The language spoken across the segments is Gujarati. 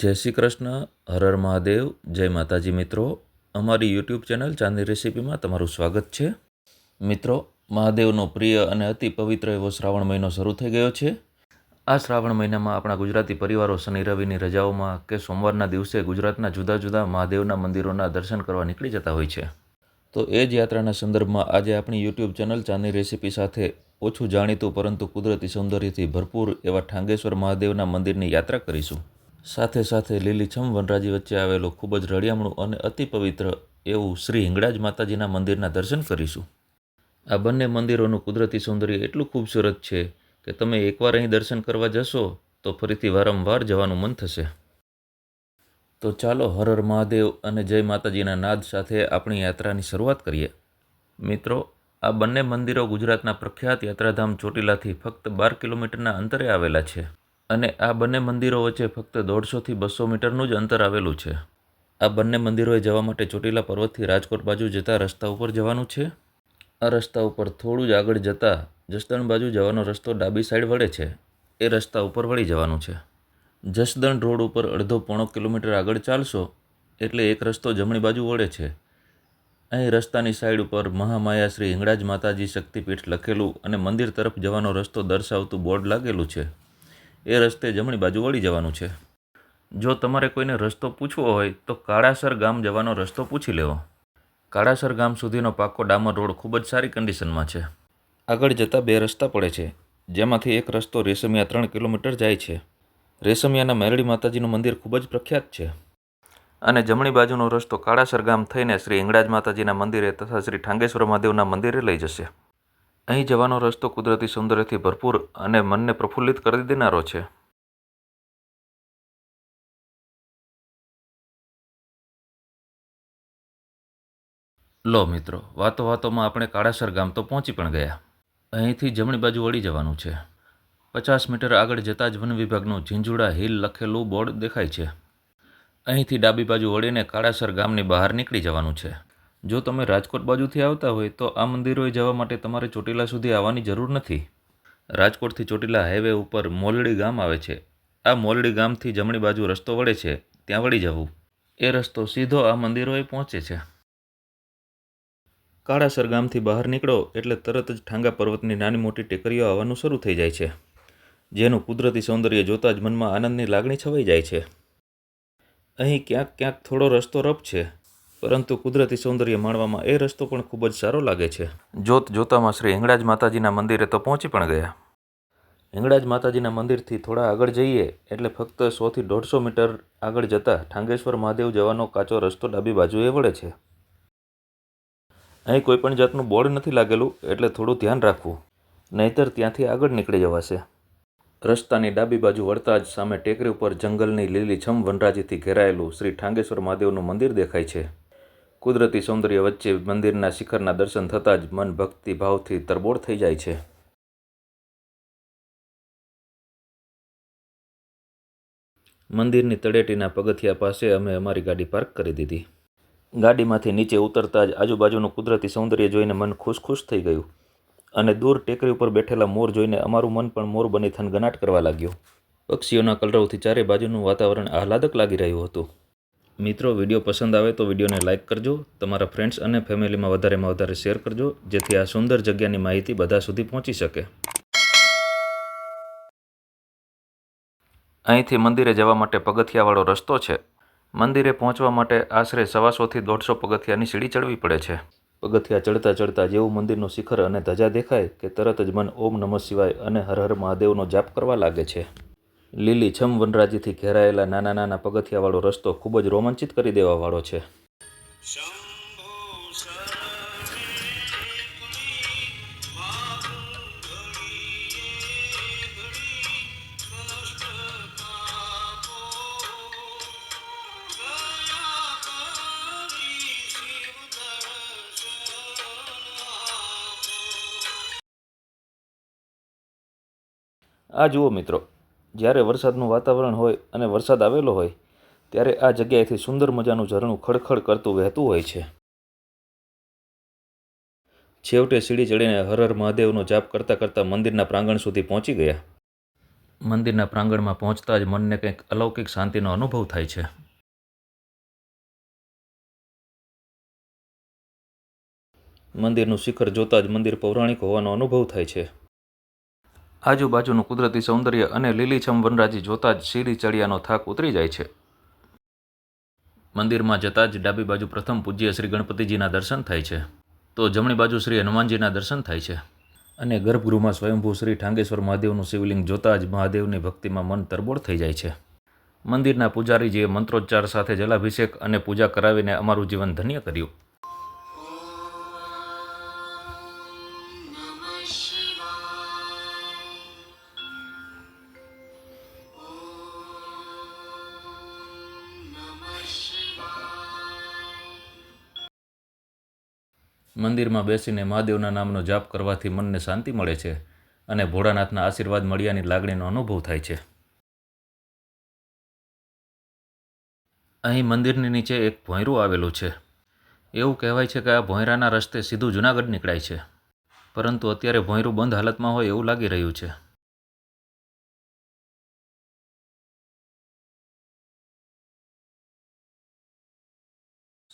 જય શ્રી કૃષ્ણ, હર હર મહાદેવ, જય માતાજી મિત્રો. અમારી યુટ્યુબ ચેનલ ચાંદની રેસીપીમાં તમારું સ્વાગત છે. મિત્રો, મહાદેવનો પ્રિય અને અતિ પવિત્ર એવો શ્રાવણ મહિનો શરૂ થઈ ગયો છે. આ શ્રાવણ મહિનામાં આપણા ગુજરાતી પરિવારો શનિ, રવિની રજાઓમાં કે સોમવારના દિવસે ગુજરાતના જુદા જુદા મહાદેવના મંદિરોના દર્શન કરવા નીકળી જતા હોય છે. તો એ જ યાત્રાના સંદર્ભમાં આજે આપણી યુટ્યુબ ચેનલ ચાંદની રેસીપી સાથે ઓછું જાણીતું પરંતુ કુદરતી સૌંદર્યથી ભરપૂર એવા ઠાંગેશ્વર મહાદેવના મંદિરની યાત્રા કરીશું. સાથે સાથે લીલીછમ વનરાજી વચ્ચે આવેલું ખૂબ જ રળિયામણું અને અતિ પવિત્ર એવું શ્રી હિંગળાજ માતાજીના મંદિરના દર્શન કરીશું. આ બંને મંદિરોનું કુદરતી સૌંદર્ય એટલું ખૂબસૂરત છે કે તમે એકવાર અહીં દર્શન કરવા જશો તો ફરીથી વારંવાર જવાનું મન થશે. તો ચાલો હર હર મહાદેવ અને જય માતાજીના નાદ સાથે આપણી યાત્રાની શરૂઆત કરીએ. મિત્રો, આ બંને મંદિરો ગુજરાતના પ્રખ્યાત યાત્રાધામ ચોટીલાથી ફક્ત બાર કિલોમીટરના અંતરે આવેલા છે. અને આ બંને મંદિરો વચ્ચે ફક્ત દોઢસોથી બસો મીટરનું જ અંતર આવેલું છે. આ બંને મંદિરોએ જવા માટે ચોટીલા પર્વતથી રાજકોટ બાજુ જતા રસ્તા ઉપર જવાનું છે. આ રસ્તા ઉપર થોડું જ આગળ જતાં જસદણ બાજુ જવાનો રસ્તો ડાબી સાઈડ વળે છે. એ રસ્તા ઉપર વળી જવાનું છે. જસદણ રોડ ઉપર અડધો પોણો કિલોમીટર આગળ ચાલશો એટલે એક રસ્તો જમણી બાજુ વળે છે. અહીં રસ્તાની સાઈડ ઉપર મહામાયા શ્રી હિંગળાજ માતાજી શક્તિપીઠ લખેલું અને મંદિર તરફ જવાનો રસ્તો દર્શાવતું બોર્ડ લાગેલું છે. એ રસ્તે જમણી બાજુ વળી જવાનું છે. જો તમારે કોઈને રસ્તો પૂછવો હોય, તો કાળાસર ગામ જવાનો રસ્તો પૂછી લેવો. કાળાસર ગામ સુધીનો પાકો ડામર રોડ ખૂબ જ સારી કન્ડિશનમાં છે. આગળ જતાં બે રસ્તા પડે છે, જેમાંથી એક રસ્તો રેશમિયા ત્રણ કિલોમીટર જાય છે. રેશમિયાના મેરડી માતાજીનું મંદિર ખૂબ જ પ્રખ્યાત છે. અને જમણી બાજુનો રસ્તો કાળાસર ગામ થઈને શ્રી હિંગળાજ માતાજીના મંદિરે તથા શ્રી ઠાંગેશ્વર મહાદેવના મંદિરે લઈ જશે. અહીં જવાનો રસ્તો કુદરતી સૌંદર્યથી ભરપૂર અને મનને પ્રફુલ્લિત કરી દેનારો છે. લો મિત્રો વાતો વાતોમાં આપણે કાળાસર ગામ તો પહોંચી પણ ગયા. અહીંથી જમણી બાજુ વળી જવાનું છે. પચાસ મીટર આગળ જતાં જ વન વિભાગનું ઝીંઝુડા હિલ લખેલું બોર્ડ દેખાય છે. અહીંથી ડાબી બાજુ વળીને કાળાસર ગામની બહાર નીકળી જવાનું છે. જો તમે રાજકોટ બાજુથી આવતા હોય તો આ મંદિરોએ જવા માટે તમારે ચોટીલા સુધી આવવાની જરૂર નથી. રાજકોટથી ચોટીલા હાઈવે ઉપર મોલડી ગામ આવે છે. આ મોલડી ગામથી જમણી બાજુ રસ્તો વળે છે. ત્યાં વળી જવું. એ રસ્તો સીધો આ મંદિરોએ પહોંચે છે. કાળાસર ગામથી બહાર નીકળો એટલે તરત જ ઠાંગા પર્વતની નાની મોટી ટેકરીઓ આવવાનું શરૂ થઈ જાય છે. જેનું કુદરતી સૌંદર્ય જોતાં જ મનમાં આનંદની લાગણી છવાઈ જાય છે. અહીં ક્યાંક ક્યાંક થોડો રસ્તો રફ છે. પરંતુ કુદરતી સૌંદર્ય માણવામાં એ રસ્તો પણ ખૂબ જ સારો લાગે છે. જોત જોતામાં શ્રી હિંગળાજ માતાજીના મંદિરે તો પહોંચી પણ ગયા. હિંગળાજ માતાજીના મંદિરથી થોડા આગળ જઈએ એટલે ફક્ત સોથી દોઢસો મીટર આગળ જતાં ઠાંગેશ્વર મહાદેવ જવાનો કાચો રસ્તો ડાબી બાજુએ વળે છે. અહીં કોઈ પણ જાતનું બોર્ડ નથી લાગેલું એટલે થોડું ધ્યાન રાખવું. નહીતર ત્યાંથી આગળ નીકળી જવાશે. રસ્તાની ડાબી બાજુ વળતા જ સામે ટેકરી ઉપર જંગલની લીલીછમ વનરાજીથી ઘેરાયેલું શ્રી ઠાંગેશ્વર મહાદેવનું મંદિર દેખાય છે. કુદરતી સૌંદર્ય વચ્ચે મંદિરના શિખરના દર્શન થતાં જ મન ભક્તિ ભાવથી તરબોળ થઈ જાય છે. મંદિરની તળેટીના પગથિયા પાસે અમે અમારી ગાડી પાર્ક કરી દીધી. ગાડીમાંથી નીચે ઉતરતા જ આજુબાજુનું કુદરતી સૌંદર્ય જોઈને મન ખુશ ખુશ થઈ ગયું અને દૂર ટેકરી ઉપર બેઠેલા મોર જોઈને અમારું મન પણ મોર બની થનગનાટ કરવા લાગ્યું. પક્ષીઓના કલરવથી ચારે બાજુનું વાતાવરણ આહલાદક લાગી રહ્યું હતું. મિત્રો, વીડિયો પસંદ આવે તો વિડીયોને લાઇક કરજો, તમારા ફ્રેન્ડ્સ અને ફેમિલીમાં વધારેમાં વધારે શેર કરજો, જેથી આ સુંદર જગ્યાની માહિતી બધા સુધી પહોંચી શકે. અહીંથી મંદિરે જવા માટે પગથિયાવાળો રસ્તો છે. મંદિરે પહોંચવા માટે આશરે સવાસોથી દોઢસો પગથિયાની સીડી ચડવી પડે છે. પગથિયા ચડતા ચડતા જેવું મંદિરનું શિખર અને ધજા દેખાય કે તરત જ મન ઓમ નમઃ શિવાય અને હર હર મહાદેવનો જાપ કરવા લાગે છે. લીલી છમ વનરાજીથી ઘેરાયેલા નાના નાના પગથિયાવાળો રસ્તો ખૂબ જ રોમાંચિત કરી દેવાવાળો છે. આ જુઓ મિત્રો જ્યારે વરસાદનું વાતાવરણ હોય અને વરસાદ આવેલો હોય, ત્યારે આ જગ્યાએથી સુંદર મજાનું ઝરણું ખડખડ કરતું વહેતું હોય છે. છેવટે સીડી ચડીને હર હર મહાદેવનો જાપ કરતાં કરતાં મંદિરના પ્રાંગણ સુધી પહોંચી ગયા. મંદિરના પ્રાંગણમાં પહોંચતા જ મનને કંઈક અલૌકિક શાંતિનો અનુભવ થાય છે. મંદિરનું શિખર જોતાં જ મંદિર પૌરાણિક હોવાનો અનુભવ થાય છે. આજુબાજુનું કુદરતી સૌંદર્ય અને લીલીછમ વનરાજી જોતાં જ સીડી ચડિયાનો થાક ઉતરી જાય છે. મંદિરમાં જતાં જ ડાબી બાજુ પ્રથમ પૂજ્ય શ્રી ગણપતિજીના દર્શન થાય છે. તો જમણી બાજુ શ્રી હનુમાનજીના દર્શન થાય છે. અને ગર્ભગૃહમાં સ્વયંભૂ શ્રી ઠાંગેશ્વર મહાદેવનું શિવલિંગ જોતાં જ મહાદેવની ભક્તિમાં મન તરબોળ થઈ જાય છે. મંદિરના પૂજારીજીએ મંત્રોચ્ચાર સાથે જલાભિષેક અને પૂજા કરાવીને અમારું જીવન ધન્ય કર્યું. મંદિરમાં બેસીને મહાદેવના નામનો જાપ કરવાથી મનને શાંતિ મળે છે અને ભોળાનાથના આશીર્વાદ મળ્યાની લાગણીનો અનુભવ થાય છે. અહીં મંદિરની નીચે એક ભોંયરું આવેલું છે. એવું કહેવાય છે કે આ ભોંયરાના રસ્તે સીધું જુનાગઢ નીકળાય છે. પરંતુ અત્યારે ભોંયરું બંધ હાલતમાં હોય એવું લાગી રહ્યું છે.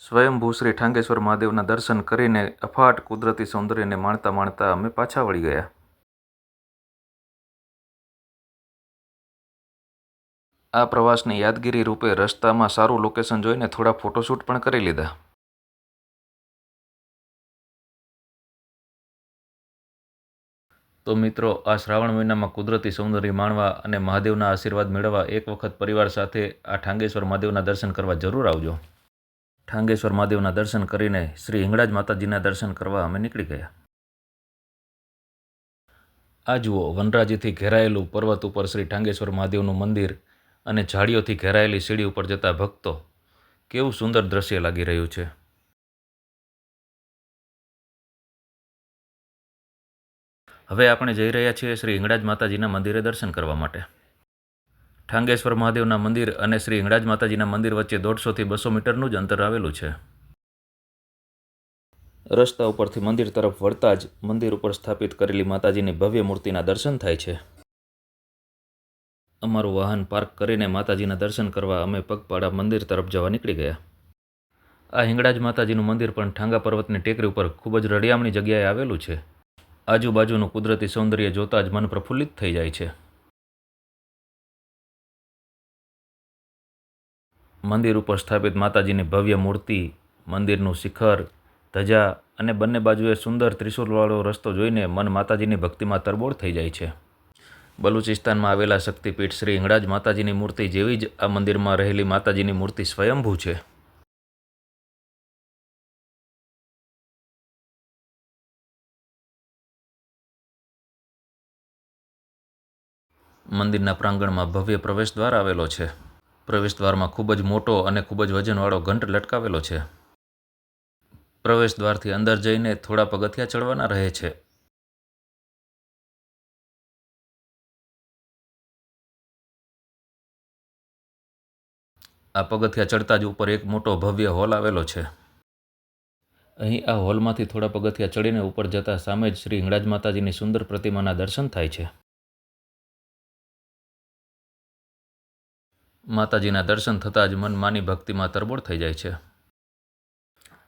સ્વયંભૂ શ્રી ઠાંગેશ્વર મહાદેવના દર્શન કરીને અફાટ કુદરતી સૌંદર્યને માણતા માણતા અમે પાછા વળી ગયા. આ પ્રવાસની યાદગીરી રૂપે રસ્તામાં સારું લોકેશન જોઈને થોડા ફોટોશૂટ પણ કરી લીધા. તો મિત્રો, આ શ્રાવણ મહિનામાં કુદરતી સૌંદર્ય માણવા અને મહાદેવના આશીર્વાદ મેળવવા એક વખત પરિવાર સાથે આ ઠાંગેશ્વર મહાદેવના દર્શન કરવા જરૂર આવજો. ઠાંગેશ્વર મહાદેવના દર્શન કરીને શ્રી હિંગળાજ માતાજીના દર્શન કરવા અમે નીકળી ગયા. આ જુઓ, વનરાજીથી ઘેરાયેલું પર્વત ઉપર શ્રી ઠાંગેશ્વર મહાદેવનું મંદિર અને ઝાડીઓથી ઘેરાયેલી સીડી ઉપર જતા ભક્તો કેવું સુંદર દ્રશ્ય લાગી રહ્યું છે. હવે આપણે જઈ રહ્યા છીએ શ્રી હિંગળાજ માતાજીના મંદિરે દર્શન કરવા માટે. ઠાંગેશ્વર મહાદેવના મંદિર અને શ્રી હિંગળાજ માતાજીના મંદિર વચ્ચે દોઢસોથી બસો મીટરનું જ અંતર આવેલું છે. રસ્તા ઉપરથી મંદિર તરફ વળતા જ મંદિર ઉપર સ્થાપિત કરેલી માતાજીની ભવ્ય મૂર્તિના દર્શન થાય છે. અમારું વાહન પાર્ક કરીને માતાજીના દર્શન કરવા અમે પગપાળા મંદિર તરફ જવા નીકળી ગયા. આ હિંગળાજ માતાજીનું મંદિર પણ ઠાંગા પર્વતની ટેકરી ઉપર ખૂબ જ રળિયામણી જગ્યાએ આવેલું છે. આજુબાજુનું કુદરતી સૌંદર્ય જોતાં જ મન પ્રફુલ્લિત થઈ જાય છે. મંદિર ઉપર સ્થાપિત માતાજીની ભવ્ય મૂર્તિ, મંદિરનું શિખર, ધજા અને બંને બાજુએ સુંદર ત્રિશુલવાળો રસ્તો જોઈને મન માતાજીની ભક્તિમાં તરબોળ થઈ જાય છે. બલુચિસ્તાનમાં આવેલા શક્તિપીઠ શ્રી હિંગળાજ માતાજીની મૂર્તિ જેવી જ આ મંદિરમાં રહેલી માતાજીની મૂર્તિ સ્વયંભૂ છે. મંદિરના પ્રાંગણમાં ભવ્ય પ્રવેશદ્વાર આવેલો છે. પ્રવેશદ્વારમાં ખૂબ જ મોટો અને ખૂબ જ વજનવાળો ઘંટ લટકાવેલો છે. પ્રવેશદ્વારથી અંદર જઈને થોડા પગથિયા ચડવાના રહે છે. આ પગથિયા ચડતા જ ઉપર એક મોટો ભવ્ય હોલ આવેલો છે. અહીં આ હોલમાંથી થોડા પગથિયા ચડીને ઉપર જતા સામે જ શ્રી હિંગળાજ માતાજીની સુંદર પ્રતિમાના દર્શન થાય છે. માતાજીના દર્શન થતાં જ મન માની ભક્તિમાં તરબોળ થઈ જાય છે.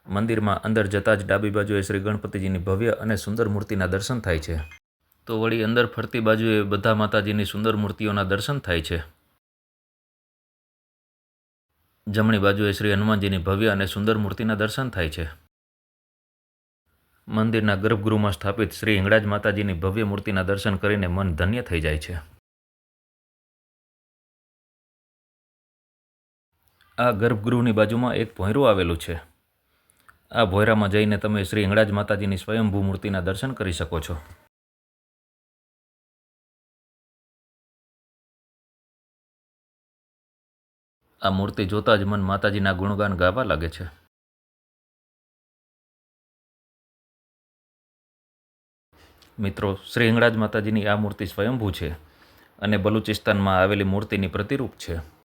મંદિરમાં અંદર જતાં જ ડાબી બાજુએ શ્રી ગણપતિજીની ભવ્ય અને સુંદર મૂર્તિના દર્શન થાય છે. તો વળી અંદર ફરતી બાજુએ બધા માતાજીની સુંદર મૂર્તિઓના દર્શન થાય છે. જમણી બાજુએ શ્રી હનુમાનજીની ભવ્ય અને સુંદર મૂર્તિના દર્શન થાય છે. મંદિરના ગર્ભગૃહમાં સ્થાપિત શ્રી હિંગળાજ માતાજીની ભવ્ય મૂર્તિના દર્શન કરીને મન ધન્ય થઈ જાય છે. આ ગર્ભગૃહની બાજુમાં એક ભોંયરું આવેલું છે. આ ભોયરામાં જઈને તમે શ્રી હિંગળાજ માતાજીની સ્વયંભૂ મૂર્તિના દર્શન કરી શકો છો. આ મૂર્તિ જોતાં જ મન માતાજીના ગુણગાન ગાવા લાગે છે. મિત્રો, શ્રી હિંગળાજ માતાજીની આ મૂર્તિ સ્વયંભૂ છે અને બલુચિસ્તાનમાં આવેલી મૂર્તિની પ્રતિરૂપ છે.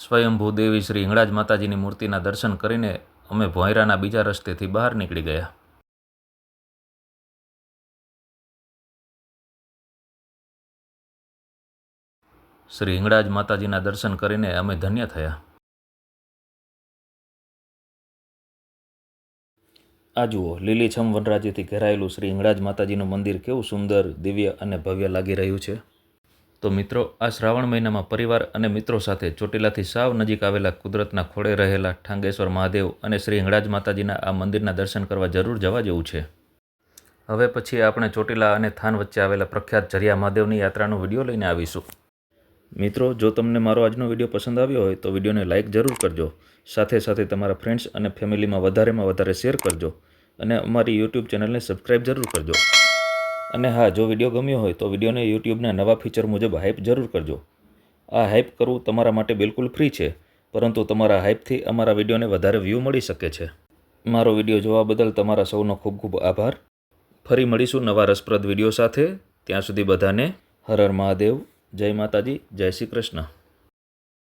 સ્વયંભૂ દેવી શ્રી હિંગળાજ માતાજીની મૂર્તિના દર્શન કરીને અમે ભોંયરાના બીજા રસ્તેથી બહાર નીકળી ગયા. શ્રી હિંગળાજ માતાજીના દર્શન કરીને અમે ધન્ય થયા. આ જુઓ, લીલીછમ વનરાજીથી ઘેરાયેલું શ્રી હિંગળાજ માતાજીનું મંદિર કેવું સુંદર, દિવ્ય અને ભવ્ય લાગી રહ્યું છે. તો મિત્રો, આ શ્રાવણ મહિનામાં પરિવાર અને મિત્રો સાથે ચોટીલાથી સાવ નજીક આવેલા કુદરતના ખોળે રહેલા ઠાંગેશ્વર મહાદેવ અને શ્રી હિંગળાજ માતાજીના આ મંદિરના દર્શન કરવા જરૂર જવા જેવું છે. હવે પછી આપણે ચોટીલા અને થાન વચ્ચે આવેલા પ્રખ્યાત ઝરિયા મહાદેવની યાત્રાનો વીડિયો લઈને આવીશું. મિત્રો, જો તમને મારો આજનો વીડિયો પસંદ આવ્યો હોય તો વિડીયોને લાઇક જરૂર કરજો. સાથે સાથે તમારા ફ્રેન્ડ્સ અને ફેમિલીમાં વધારેમાં વધારે શેર કરજો અને અમારી યુટ્યુબ ચેનલને સબસ્ક્રાઈબ જરૂર કરજો. અને હા, જો વીડિયો ગમ્યો હોય તો વિડીયોને યુટ્યુબના નવા ફીચર મુજબ હાઇપ જરૂર કરજો. આ હાઇપ કરવું તમારા માટે બિલકુલ ફ્રી છે, પરંતુ તમારા હાઇપથી અમારા વિડીયોને વધારે વ્યૂ મળી શકે છે. મારો વીડિયો જોવા બદલ તમારા સૌનો ખૂબ ખૂબ આભાર. ફરી મળીશું નવા રસપ્રદ વીડિયો સાથે. ત્યાં સુધી બધાને હર હર મહાદેવ. જય માતાજી, જય શ્રી કૃષ્ણ.